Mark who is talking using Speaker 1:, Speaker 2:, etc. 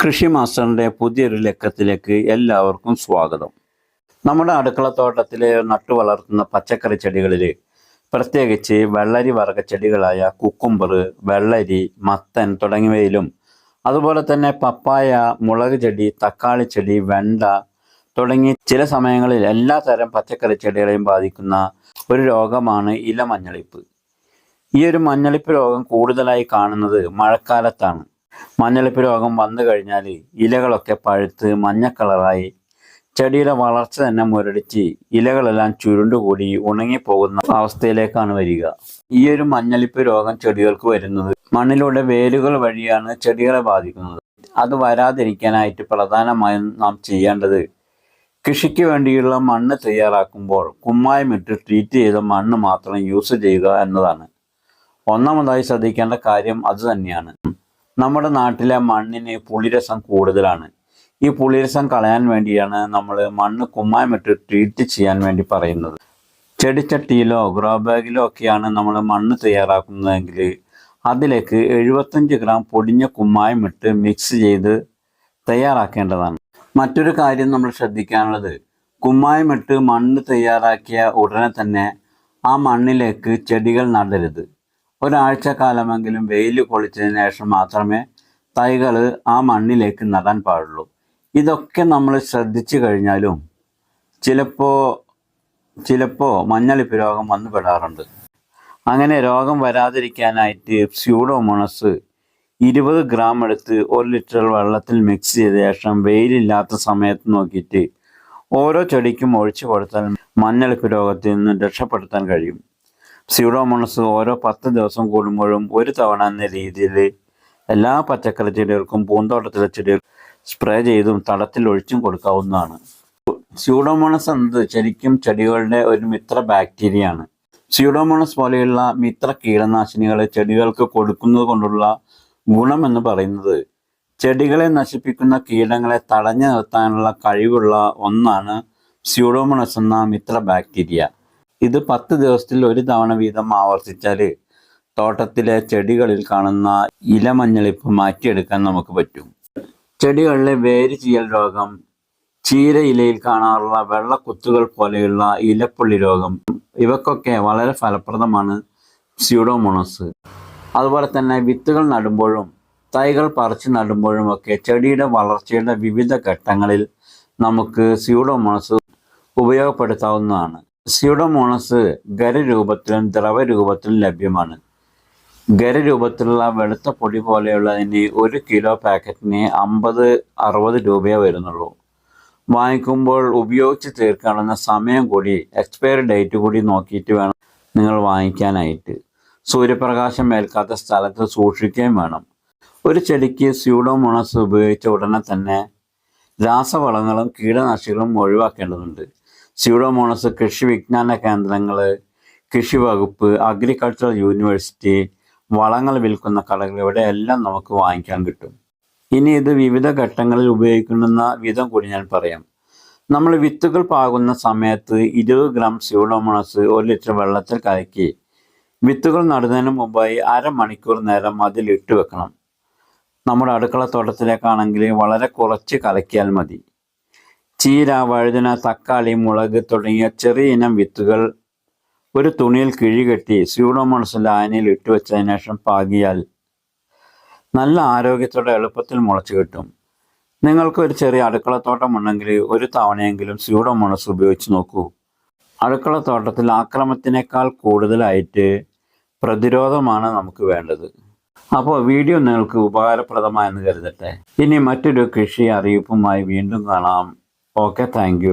Speaker 1: കൃഷി മാസ്റ്ററിന്റെ പുതിയൊരു ലക്കത്തിലേക്ക് എല്ലാവർക്കും സ്വാഗതം. നമ്മുടെ അടുക്കളത്തോട്ടത്തിൽ നട്ടു വളർത്തുന്ന പച്ചക്കറി ചെടികളിൽ പ്രത്യേകിച്ച് വെള്ളരി വർഗ ചെടികളായ കുക്കുംബർ വെള്ളരി മത്തൻ തുടങ്ങിയവയിലും അതുപോലെ തന്നെ പപ്പായ മുളക് ചെടി തക്കാളി ചെടി വെണ്ട തുടങ്ങി ചില സമയങ്ങളിൽ എല്ലാ തരം പച്ചക്കറി ചെടികളെയും ബാധിക്കുന്ന ഒരു രോഗമാണ് ഇലമഞ്ഞളിപ്പ്. ഈ ഒരു മഞ്ഞളിപ്പ് രോഗം കൂടുതലായി കാണുന്നത് മഴക്കാലത്താണ്. മഞ്ഞളിപ്പ് രോഗം വന്നു കഴിഞ്ഞാൽ ഇലകളൊക്കെ പഴുത്ത് മഞ്ഞ കളറായി. ചെടിയുടെ വളർച്ച തന്നെ മുരടിച്ച് ഇലകളെല്ലാം ചുരുണ്ടുകൂടി ഉണങ്ങിപ്പോകുന്ന അവസ്ഥയിലേക്കാണ് വരിക. ഈ ഒരു മഞ്ഞളിപ്പ് രോഗം ചെടികൾക്ക് വരുന്നത് മണ്ണിലൂടെ വേരുകൾ വഴിയാണ് ചെടികളെ ബാധിക്കുന്നത്. അത് വരാതിരിക്കാനായിട്ട് പ്രധാനമായും നാം ചെയ്യേണ്ടത് കൃഷിക്ക് വേണ്ടിയുള്ള മണ്ണ് തയ്യാറാക്കുമ്പോൾ കുമ്മായമിട്ട് ട്രീറ്റ് ചെയ്ത മണ്ണ് മാത്രം യൂസ് ചെയ്യുക എന്നതാണ്. ഒന്നാമതായി ശ്രദ്ധിക്കേണ്ട കാര്യം അത് തന്നെയാണ്. നമ്മുടെ നാട്ടിലെ മണ്ണിന് പുളിരസം കൂടുതലാണ്. ഈ പുളിരസം കളയാൻ വേണ്ടിയാണ് നമ്മൾ മണ്ണ് കുമ്മായമിട്ട് ട്രീറ്റ് ചെയ്യാൻ വേണ്ടി പറയുന്നത്. ചെടിച്ചട്ടിയിലോ ഗ്രോ ബാഗിലോ ഒക്കെയാണ് നമ്മൾ മണ്ണ് തയ്യാറാക്കുന്നതെങ്കിൽ അതിലേക്ക് എഴുപത്തഞ്ച് ഗ്രാം പൊടിഞ്ഞ കുമ്മായമിട്ട് മിക്സ് ചെയ്ത് തയ്യാറാക്കേണ്ടതാണ്. മറ്റൊരു കാര്യം നമ്മൾ ശ്രദ്ധിക്കാനുള്ളത് കുമ്മായമിട്ട് മണ്ണ് തയ്യാറാക്കിയ ഉടനെ തന്നെ ആ മണ്ണിലേക്ക് ചെടികൾ നടരുത്. ഒരാഴ്ച കാലമെങ്കിലും വെയിൽ കൊളിച്ചതിന് ശേഷം മാത്രമേ തൈകൾ ആ മണ്ണിലേക്ക് നടാൻ പാടുള്ളൂ. ഇതൊക്കെ നമ്മൾ ശ്രദ്ധിച്ചു കഴിഞ്ഞാലും ചിലപ്പോൾ ചിലപ്പോൾ മഞ്ഞളിപ്പ് രോഗം വന്നു പെടാറുണ്ട്. അങ്ങനെ രോഗം വരാതിരിക്കാനായിട്ട് സ്യൂഡോമോണസ് ഇരുപത് ഗ്രാം എടുത്ത് ഒരു ലിറ്റർ വെള്ളത്തിൽ മിക്സ് ചെയ്ത ശേഷം വെയിലില്ലാത്ത സമയത്ത് നോക്കിയിട്ട് ഓരോ ചെടിക്കും ഒഴിച്ചു കൊടുത്താൽ മഞ്ഞളിപ്പ് രോഗത്തിൽ നിന്ന് രക്ഷപ്പെടുത്താൻ കഴിയും. സ്യൂഡോമോണസ് ഓരോ പത്ത് ദിവസം കൂടുമ്പോഴും ഒരു തവണ എന്ന രീതിയിൽ എല്ലാ പച്ചക്കറി ചെടികൾക്കും പൂന്തോട്ടത്തിലെ ചെടികൾ സ്പ്രേ ചെയ്തും തടത്തിൽ ഒഴിച്ചും കൊടുക്കാവുന്നതാണ്. സ്യൂഡോമോണസ് എന്നത് ശരിക്കും ചെടികളുടെ ഒരു മിത്ര ബാക്ടീരിയയാണ് സ്യൂഡോമോണസ് പോലെയുള്ള മിത്ര കീടനാശിനികളെ ചെടികൾക്ക് കൊടുക്കുന്നത് കൊണ്ടുള്ള ഗുണം എന്ന് പറയുന്നത് ചെടികളെ നശിപ്പിക്കുന്ന കീടങ്ങളെ തടഞ്ഞു നിർത്താനുള്ള കഴിവുള്ള ഒന്നാണ് സ്യൂഡോമോണസ് എന്ന മിത്ര ബാക്ടീരിയ ഇത് പത്ത് ദിവസത്തിൽ ഒരു തവണ വീതം ആവർത്തിച്ചാൽ തോട്ടത്തിലെ ചെടികളിൽ കാണുന്ന ഇലമഞ്ഞളിപ്പ് മാറ്റിയെടുക്കാൻ നമുക്ക് പറ്റും. ചെടികളിലെ വേര് ചീയൽ രോഗം ചീര ഇലയിൽ കാണാറുള്ള വെള്ളക്കുത്തുകൾ പോലെയുള്ള ഇലപ്പുള്ളി രോഗം ഇവക്കൊക്കെ വളരെ ഫലപ്രദമാണ് സ്യൂഡോമോണസ്. അതുപോലെ തന്നെ വിത്തുകൾ നടുമ്പോഴും തൈകൾ പറിച്ച് നടുമ്പോഴും ഒക്കെ ചെടിയുടെ വളർച്ചയുടെ വിവിധ ഘട്ടങ്ങളിൽ നമുക്ക് സ്യൂഡോമോണസ് ഉപയോഗപ്പെടുത്താവുന്നതാണ്. സ്യൂഡോമോണസ് ഖരരൂപത്തിലും ദ്രവരൂപത്തിലും ലഭ്യമാണ്. ഖരരൂപത്തിലുള്ള വെളുത്ത പൊടി പോലെയുള്ളതിന് ഒരു കിലോ പാക്കറ്റിന് അമ്പത് അറുപത് രൂപയേ വരുന്നുള്ളൂ. വാങ്ങിക്കുമ്പോൾ ഉപയോഗിച്ച് തീർക്കാനുള്ള സമയം കൂടി എക്സ്പയറി ഡേറ്റ് കൂടി നോക്കിയിട്ട് വേണം നിങ്ങൾ വാങ്ങിക്കാനായിട്ട്. സൂര്യപ്രകാശം ഏൽക്കാത്ത സ്ഥലത്ത് സൂക്ഷിക്കുകയും വേണം. ഒരു ചെടിക്ക് സ്യൂഡോമോണസ് ഉപയോഗിച്ച ഉടനെ തന്നെ രാസവളങ്ങളും കീടനാശികളും ഒഴിവാക്കേണ്ടതുണ്ട്. സ്യൂഡോമോണസ് കൃഷി വിജ്ഞാന കേന്ദ്രങ്ങൾ കൃഷി വകുപ്പ് അഗ്രികൾച്ചറൽ യൂണിവേഴ്സിറ്റി വളങ്ങൾ വിൽക്കുന്ന കടകൾ ഇവിടെ എല്ലാം നമുക്ക് വാങ്ങിക്കാൻ കിട്ടും. ഇനി ഇത് വിവിധ ഘട്ടങ്ങളിൽ ഉപയോഗിക്കുന്ന വിധം കൂടി ഞാൻ പറയാം. നമ്മൾ വിത്തുകൾ പാകുന്ന സമയത്ത് ഇരുപത് ഗ്രാം സ്യൂഡോമോണസ് ഒരു ലിറ്റർ വെള്ളത്തിൽ കലക്കി വിത്തുകൾ നടുന്നതിന് മുമ്പായി അരമണിക്കൂർ നേരം അതിൽ ഇട്ട് വെക്കണം. നമ്മുടെ അടുക്കള തോട്ടത്തിലേക്കാണെങ്കിൽ വളരെ കുറച്ച് കലക്കിയാൽ മതി. ചീര വഴുതന തക്കാളി മുളക് തുടങ്ങിയ ചെറിയ ഇനം വിത്തുകൾ ഒരു തുണിയിൽ കിഴികെട്ടി സ്യൂഡോമോണസ് ലായനിയിൽ ഇട്ട് വെച്ചതിന് ശേഷം പാകിയാൽ നല്ല ആരോഗ്യത്തോടെ എളുപ്പത്തിൽ മുളച്ചു കിട്ടും. നിങ്ങൾക്ക് ഒരു ചെറിയ അടുക്കളത്തോട്ടം ഉണ്ടെങ്കിൽ ഒരു തവണയെങ്കിലും സ്യൂഡോമോണസ് ഉപയോഗിച്ച് നോക്കൂ. അടുക്കളത്തോട്ടത്തിൽ ആക്രമത്തിനേക്കാൾ കൂടുതലായിട്ട് പ്രതിരോധമാണ് നമുക്ക് വേണ്ടത്. അപ്പോൾ വീഡിയോ നിങ്ങൾക്ക് ഉപകാരപ്രദമായെന്ന് കരുതട്ടെ. ഇനി മറ്റൊരു കൃഷി അറിയിപ്പുമായി വീണ്ടും കാണാം. Okay thank